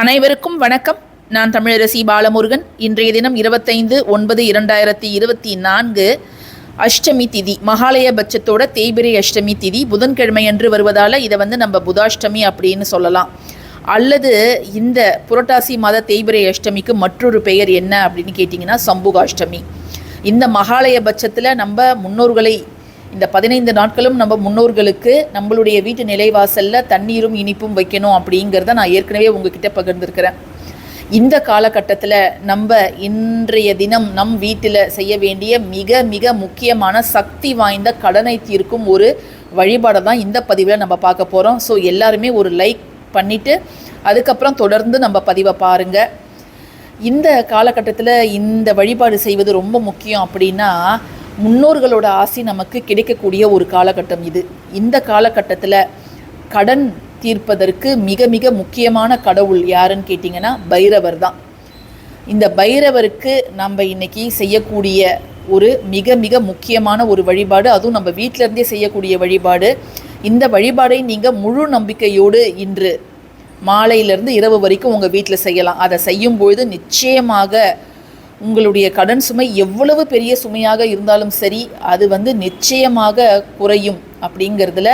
அனைவருக்கும் வணக்கம். நான் தமிழரசி பாலமுருகன். இன்றைய தினம் இருபத்தைந்து ஒன்பது இரண்டாயிரத்தி இருபத்தி நான்கு அஷ்டமி திதி. மகாலயபட்சத்தோட தேய்பிரை அஷ்டமி திதி. புதன்கிழமை அன்று வருவதால் இதை வந்து நம்ம புதாஷ்டமி அப்படின்னு சொல்லலாம். அல்லது இந்த புரட்டாசி மாத தேய்பிரை அஷ்டமிக்கு மற்றொரு பெயர் என்ன அப்படின்னு கேட்டிங்கன்னா சம்புகாஷ்டமி. இந்த மகாலய பட்சத்தில் நம்ம முன்னோர்களை இந்த பதினைந்து நாட்களும் நம்ம முன்னோர்களுக்கு நம்மளுடைய வீட்டு நிலைவாசலில் தண்ணீரும் இனிப்பும் வைக்கணும் அப்படிங்கிறத நான் ஏற்கனவே உங்ககிட்ட பகிர்ந்திருக்கிறேன். இந்த காலகட்டத்தில் நம்ம இன்றைய தினம் நம் வீட்டில் செய்ய வேண்டிய மிக மிக முக்கியமான சக்தி வாய்ந்த கடனை தீர்க்கும் ஒரு வழிபாடை தான் இந்த பதிவில் நம்ம பார்க்க போகிறோம் ஸோ எல்லாருமே ஒரு லைக் பண்ணிவிட்டு அதுக்கப்புறம் தொடர்ந்து நம்ம பதிவை பாருங்கள் இந்த காலகட்டத்தில் இந்த வழிபாடு செய்வது ரொம்ப முக்கியம் அப்படின்னா முன்னோர்களோட ஆசி நமக்கு கிடைக்கக்கூடிய ஒரு காலகட்டம் இது. இந்த காலகட்டத்தில் கடன் தீர்ப்பதற்கு மிக மிக முக்கியமான கடவுள் யாருன்னு கேட்டிங்கன்னா பைரவர் தான். இந்த பைரவருக்கு நம்ம இன்னைக்கு செய்யக்கூடிய ஒரு மிக மிக முக்கியமான ஒரு வழிபாடு அதுவும் நம்ம வீட்டிலேருந்தே செய்யக்கூடிய வழிபாடு. இந்த வழிபாடை நீங்கள் முழு நம்பிக்கையோடு இன்று மாலையிலேருந்து இரவு வரைக்கும் உங்கள் வீட்டில் செய்யலாம். அதை செய்யும்பொழுது நிச்சயமாக உங்களுடைய கடன் சுமை எவ்வளவு பெரிய சுமையாக இருந்தாலும் சரி அது வந்து நிச்சயமாக குறையும் அப்படிங்கிறதுல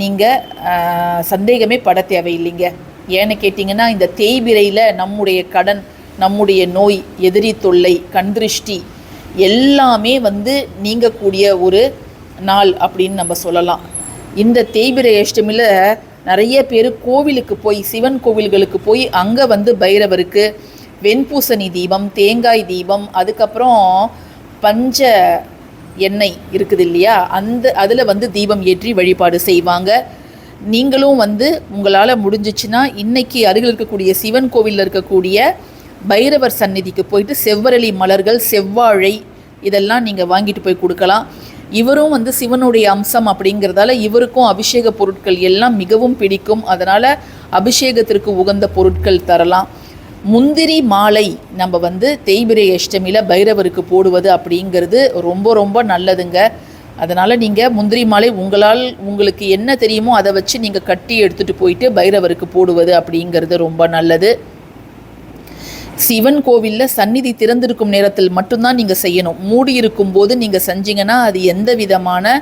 நீங்கள் சந்தேகமே பட தேவையில்லைங்க. ஏன்னு கேட்டிங்கன்னா இந்த தேய்பிரையில் நம்முடைய கடன் நம்முடைய நோய் எதிரி தொல்லை கண்திருஷ்டி எல்லாமே வந்து நீங்கக்கூடிய ஒரு நாள் அப்படின்னு நம்ம சொல்லலாம். இந்த தேய்பிரை அஷ்டமியில் நிறைய பேர் கோவிலுக்கு போய் சிவன் கோவில்களுக்கு போய் அங்கே வந்து பைரவருக்கு வெண்பூசணி தீபம் தேங்காய் தீபம் அதுக்கப்புறம் பஞ்ச எண்ணெய் இருக்குது இல்லையா? அந்த அதில் வந்து தீபம் ஏற்றி வழிபாடு செய்வாங்க. நீங்களும் வந்து உங்களால் முடிஞ்சிச்சுன்னா இன்னைக்கு அருகில் இருக்கக்கூடிய சிவன் கோவிலில் இருக்கக்கூடிய பைரவர் சந்நிதிக்கு போயிட்டு செவ்வரளி மலர்கள் செவ்வாழை இதெல்லாம் நீங்கள் வாங்கிட்டு போய் கொடுக்கலாம். இவரும் வந்து சிவனுடைய அம்சம் அப்படிங்கிறதால இவருக்கும் அபிஷேக பொருட்கள் எல்லாம் மிகவும் பிடிக்கும். அதனால் அபிஷேகத்திற்கு உகந்த பொருட்கள் தரலாம். முந்திரி மாலை நம்ம வந்து தேய்பிரை அஷ்டமியில் பைரவருக்கு போடுவது அப்படிங்கிறது ரொம்ப ரொம்ப நல்லதுங்க. அதனால் நீங்கள் முந்திரி மாலை உங்களால் உங்களுக்கு என்ன தெரியுமோ அதை வச்சு நீங்கள் கட்டி எடுத்துகிட்டு போயிட்டு பைரவருக்கு போடுவது அப்படிங்கிறது ரொம்ப நல்லது. சிவன் கோவிலில் சந்நிதி திறந்திருக்கும் நேரத்தில் மட்டும்தான் நீங்கள் செய்யணும். மூடி இருக்கும் போது நீங்கள் செஞ்சீங்கன்னா அது எந்த விதமான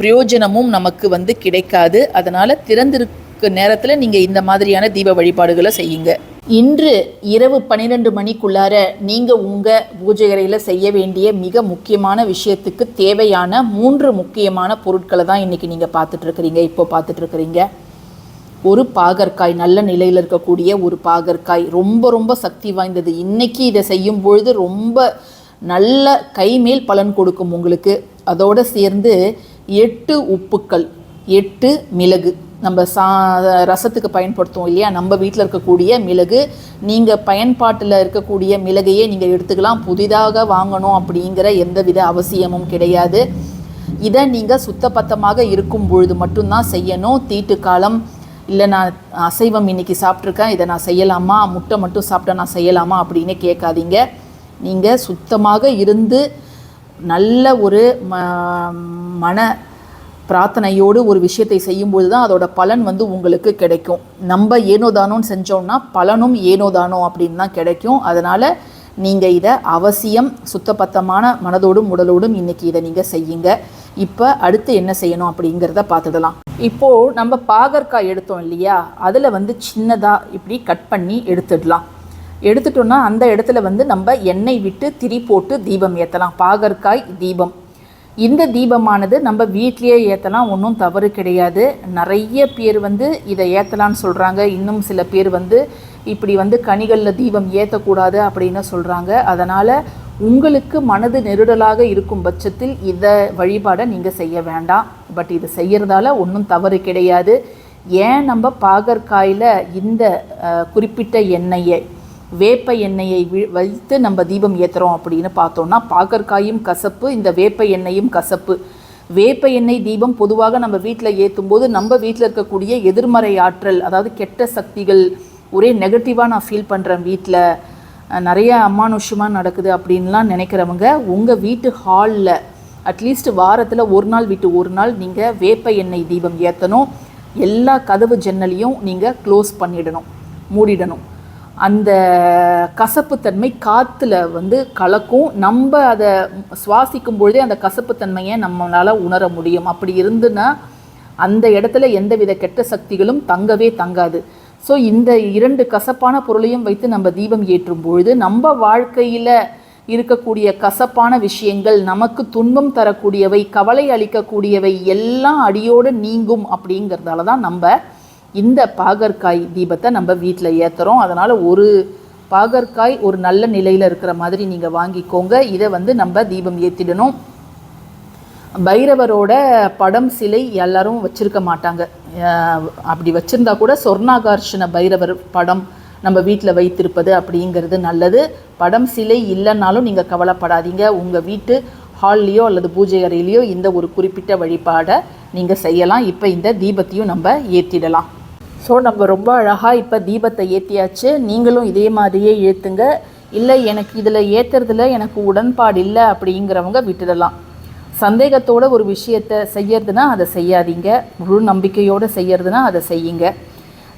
பிரயோஜனமும் நமக்கு வந்து கிடைக்காது. அதனால் திறந்திருக்க நேரத்தில் நீங்கள் இந்த மாதிரியான தீப வழிபாடுகளை செய்யுங்க. இன்று இரவு பன்னிரெண்டு மணிக்குள்ளார நீங்கள் உங்கள் பூஜை அறையில் செய்ய வேண்டிய மிக முக்கியமான விஷயத்துக்கு தேவையான மூன்று முக்கியமான பொருட்களை தான் இன்றைக்கி நீங்கள் பார்த்துட்ருக்குறீங்க இப்போ பார்த்துட்ருக்குறீங்க ஒரு பாகற்காய் நல்ல நிலையில் இருக்கக்கூடிய ஒரு பாகற்காய் ரொம்ப ரொம்ப சக்தி வாய்ந்தது. இன்றைக்கி இதை செய்யும் பொழுது ரொம்ப நல்ல கைமேல் பலன் கொடுக்கும் உங்களுக்கு. அதோடு சேர்ந்து எட்டு உப்புக்கள் எட்டு மிளகு. நம்ம சா ரசத்துக்கு பயன்படுத்துவோம் இல்லையா? நம்ம வீட்டில் இருக்கக்கூடிய மிளகு நீங்கள் பயன்பாட்டில் இருக்கக்கூடிய மிளகையே நீங்கள் எடுத்துக்கலாம். புதிதாக வாங்கணும் அப்படிங்கிற எந்தவித அவசியமும் கிடையாது. இதை நீங்கள் சுத்தபத்தமாக இருக்கும் பொழுது மட்டும்தான் செய்யணும். தீட்டு காலம் இல்லை நான் அசைவம் இன்னைக்கு சாப்பிட்ருக்கேன் இதை நான் செய்யலாமா? முட்டை மட்டும் சாப்பிட்டா நான் செய்யலாமா? அப்படின்னு கேட்காதீங்க. நீங்கள் சுத்தமாக இருந்து நல்ல ஒரு ம மன பிரார்த்தனையோடு ஒரு விஷயத்தை செய்யும்போது தான் அதோட பலன் வந்து உங்களுக்கு கிடைக்கும். நம்ம ஏனோதானோன்னு செஞ்சோம்னா பலனும் ஏனோதானோ அப்படின்னு தான் கிடைக்கும். அதனால் நீங்கள் இதை அவசியம் சுத்தபத்தமான மனதோடும் உடலோடும் இன்றைக்கி இதை நீங்கள் செய்யுங்க. இப்போ அடுத்து என்ன செய்யணும் அப்படிங்கிறத பார்த்துடலாம். இப்போது நம்ம பாகற்காய் எடுத்தோம் இல்லையா? அதில் வந்து சின்னதாக இப்படி கட் பண்ணி எடுத்துடலாம். எடுத்துட்டோன்னா அந்த இடத்துல வந்து நம்ம எண்ணெய் விட்டு திரி போட்டு தீபம் ஏற்றலாம் பாகற்காய் தீபம். இந்த தீபமானது நம்ம வீட்லேயே ஏற்றலாம் ஒன்றும் தவறு கிடையாது. நிறைய பேர் வந்து இதை ஏற்றலான்னு சொல்கிறாங்க இன்னும் சில பேர் வந்து இப்படி வந்து கனிகளில் தீபம் ஏற்றக்கூடாது அப்படின்னு சொல்கிறாங்க அதனால் உங்களுக்கு மனது நெருடலாக இருக்கும் பட்சத்தில் இதை வழிபாடை நீங்கள் செய்ய வேண்டாம். பட் இது செய்கிறதால ஒன்றும் தவறு கிடையாது. ஏன் நம்ம பாகற்காயில் இந்த குறிப்பிட்ட எண்ணெயை வேப்ப எண்ணெயை வி- வைத்து நம்ம தீபம் ஏற்றுறோம் அப்படின்னு பார்த்தோம்னா பாகற்காயும் கசப்பு இந்த வேப்ப எண்ணெயும் கசப்பு. வேப்ப எண்ணெய் தீபம் பொதுவாக நம்ம வீட்டில் ஏற்றும் போது நம்ம வீட்டில் இருக்கக்கூடிய எதிர்மறை ஆற்றல் அதாவது கெட்ட சக்திகள் ஒரே நெகட்டிவாக நான் ஃபீல் பண்ணுறேன் வீட்டில் நிறைய அமானுஷ்யமாக நடக்குது அப்படின்லாம் நினைக்கிறவங்க உங்கள் வீட்டு ஹாலில் அட்லீஸ்ட் வாரத்தில் ஒரு நாள் விட்டு ஒரு நாள் நீங்கள் வேப்ப எண்ணெய் தீபம் ஏற்றணும் எல்லா கதவு ஜன்னலையும் நீங்கள் க்ளோஸ் பண்ணிடணும் மூடிடணும். அந்த கசப்புத்தன்மை காற்றுல வந்து கலக்கும். நம்ம அதை சுவாசிக்கும் பொழுதே அந்த கசப்புத்தன்மையை நம்மளால் உணர முடியும். அப்படி இருந்துன்னா அந்த இடத்துல எந்தவித கெட்ட சக்திகளும் தங்கவே தங்காது. ஸோ இந்த இரண்டு கசப்பான பொருளையும் வைத்து நம்ம தீபம் ஏற்றும் பொழுது நம்ம வாழ்க்கையில் இருக்கக்கூடிய கசப்பான விஷயங்கள் நமக்கு துன்பம் தரக்கூடியவை கவலை அளிக்கக்கூடியவை எல்லாம் அடியோடு நீங்கும் அப்படிங்கிறதால தான் நம்ம இந்த பாகற்காய் தீபத்தை நம்ம வீட்டில் ஏற்றுறோம் அதனால் ஒரு பாகற்காய் ஒரு நல்ல நிலையில் இருக்கிற மாதிரி நீங்கள் வாங்கிக்கோங்க. இதை வந்து நம்ம தீபம் ஏற்றிடணும் பைரவரோட படம் சிலை எல்லாரும் வச்சிருக்க மாட்டாங்க. அப்படி வச்சுருந்தா கூட சொர்ணாகர்ஷண பைரவர் படம் நம்ம வீட்டில் வைத்திருப்பது அப்படிங்கிறது நல்லது. படம் சிலை இல்லைன்னாலும் நீங்கள் கவலைப்படாதீங்க. உங்கள் வீட்டு ஹால்லேயோ அல்லது பூஜை அறையிலையோ இந்த ஒரு குறிப்பிட்ட வழிபாடை நீங்கள் செய்யலாம். இப்போ இந்த தீபத்தையும் நம்ம ஏற்றிடலாம் ஸோ நம்ம ரொம்ப அழகாக இப்போ தீபத்தை ஏற்றியாச்சு நீங்களும் இதே மாதிரியே ஏற்றுங்க இல்லை எனக்கு இதில் ஏற்றுறதுல எனக்கு உடன்பாடு இல்லை அப்படிங்கிறவங்க விட்டுடலாம். சந்தேகத்தோட ஒரு விஷயத்தை செய்யறதுனா அதை செய்யாதீங்க. முழு நம்பிக்கையோடு செய்யறதுனா அதை செய்யுங்க.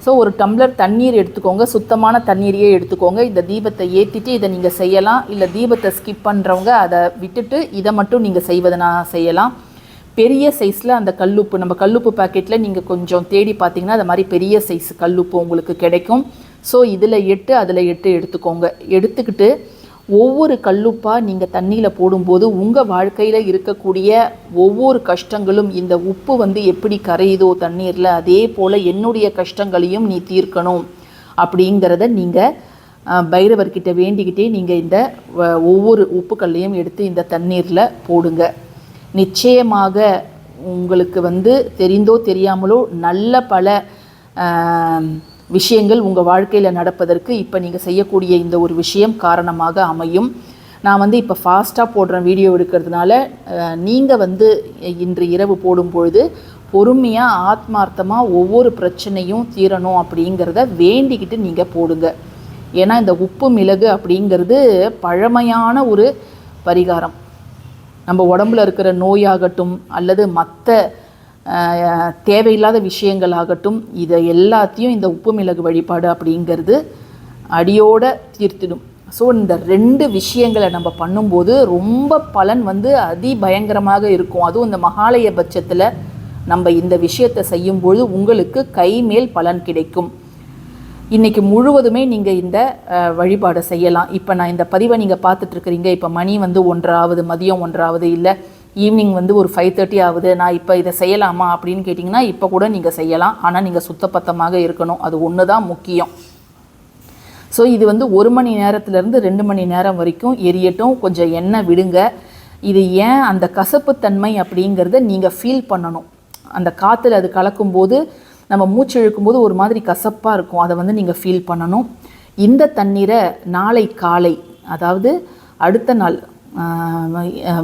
ஸோ ஒரு டம்ளர் தண்ணீர் எடுத்துக்கோங்க. சுத்தமான தண்ணீரையே எடுத்துக்கோங்க. இந்த தீபத்தை ஏற்றிட்டு இதை நீங்கள் செய்யலாம். இல்லை தீபத்தை ஸ்கிப் பண்ணுறவங்க அதை விட்டுட்டு இதை மட்டும் நீங்கள் செய்வதனா செய்யலாம். பெரிய சைஸில் அந்த கல்லுப்பு நம்ம கல்லுப்பு பாக்கெட்டில் நீங்கள் கொஞ்சம் தேடி பார்த்தீங்கன்னா அது மாதிரி பெரிய சைஸ் கல்லுப்பு உங்களுக்கு கிடைக்கும். ஸோ இதில் எட்டு அதில் எட்டு எடுத்துக்கோங்க. எடுத்துக்கிட்டு ஒவ்வொரு கல்லுப்பாக நீங்கள் தண்ணியில் போடும்போது உங்கள் வாழ்க்கையில் இருக்கக்கூடிய ஒவ்வொரு கஷ்டங்களும் இந்த உப்பு வந்து எப்படி கரையுதோ தண்ணீரில் அதே போல் என்னுடைய கஷ்டங்களையும் நீ தீர்க்கணும். அப்படிங்கிறத நீங்கள் பைரவர்கிட்ட வேண்டிக்கிட்டே நீங்கள் இந்த வ- ஒவ்வொரு உப்புக்கல்லையும் எடுத்து இந்த தண்ணீரில் போடுங்க. நிச்சயமாக உங்களுக்கு வந்து தெரிந்தோ தெரியாமலோ நல்ல பல விஷயங்கள் உங்கள் வாழ்க்கையில் நடப்பதற்கு இப்போ நீங்கள் செய்யக்கூடிய இந்த ஒரு விஷயம் காரணமாக அமையும். நான் வந்து இப்போ ஃபாஸ்ட்டாக போடுறேன் வீடியோ எடுக்கிறதுனால நீங்கள் வந்து இன்று இரவு போடும் பொழுது பொறுமையாக ஆத்மார்த்தமாக ஒவ்வொரு பிரச்சனையும் தீரணும் அப்படிங்கிறத வேண்டிக்கிட்டு நீங்கள் போடுங்க. ஏன்னா இந்த உப்பு மிளகு அப்படிங்கிறது பழமையான ஒரு பரிகாரம். நம்ம உடம்புல இருக்கிற நோயாகட்டும் அல்லது மற்ற தேவையில்லாத விஷயங்கள் ஆகட்டும் இதை எல்லாத்தையும் இந்த உப்பு மிளகு வழிபாடு அப்படிங்கிறது அடியோட தீர்த்திடும். ஸோ இந்த ரெண்டு விஷயங்களை நம்ம பண்ணும்போது ரொம்ப பலன் வந்து அதிபயங்கரமாக இருக்கும். அதுவும் இந்த மகாலய பட்சத்தில் நம்ம இந்த விஷயத்தை செய்யும்பொழுது உங்களுக்கு கைமேல் பலன் கிடைக்கும். இன்றைக்கி முழுவதுமே நீங்கள் இந்த வழிபாடை செய்யலாம். இப்போ நான் இந்த பதிவை நீங்கள் பார்த்துட்ருக்குறீங்க. இப்போ மணி வந்து ஒன்றாவது மதியம் ஒன்றாவது இல்லை ஈவினிங் வந்து ஒரு ஃபைவ் தேர்ட்டி ஆகுது. நான் இப்போ இதை செய்யலாமா அப்படின்னு கேட்டிங்கன்னா இப்போ கூட நீங்கள் செய்யலாம். ஆனால் நீங்கள் சுத்தப்பத்தமாக இருக்கணும். அது ஒன்று தான் முக்கியம். ஸோ இது வந்து ஒரு மணி நேரத்துலேருந்து ரெண்டு மணி நேரம் வரைக்கும் எரியட்டும். கொஞ்சம் எண்ணெய் விடுங்க. இது ஏன் அந்த கசப்புத்தன்மை அப்படிங்கிறத நீங்கள் ஃபீல் பண்ணணும். அந்த காற்றுல அது கலக்கும்போது நம்ம மூச்சு இழுக்கும்போது ஒரு மாதிரி கசப்பாக இருக்கும். அதை வந்து நீங்கள் ஃபீல் பண்ணணும். இந்த தண்ணீரை நாளை காலை அதாவது அடுத்த நாள்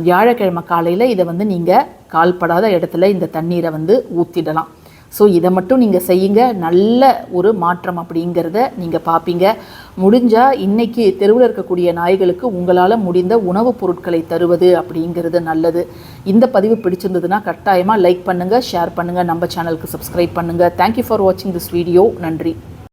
வியாழக்கிழமை காலையில் இதை வந்து நீங்கள் கால்படாத இடத்துல இந்த தண்ணீரை வந்து ஊற்றிடலாம் ஸோ இதை மட்டும் நீங்கள் செய்யுங்க. நல்ல ஒரு மாற்றம் அப்படிங்கிறத நீங்கள் பார்ப்பீங்க முடிஞ்சால் இன்னைக்கு தெருவில் இருக்கக்கூடிய நாய்களுக்கு உங்களால் முடிந்த உணவுப் பொருட்களை தருவது அப்படிங்கிறது நல்லது. இந்த பதிவு பிடிச்சிருந்ததுன்னா கட்டாயமாக லைக் பண்ணுங்கள் ஷேர் பண்ணுங்கள் நம்ம சேனலுக்கு சப்ஸ்கிரைப் பண்ணுங்கள் தேங்க்யூ ஃபார் வாட்சிங் திஸ் வீடியோ நன்றி.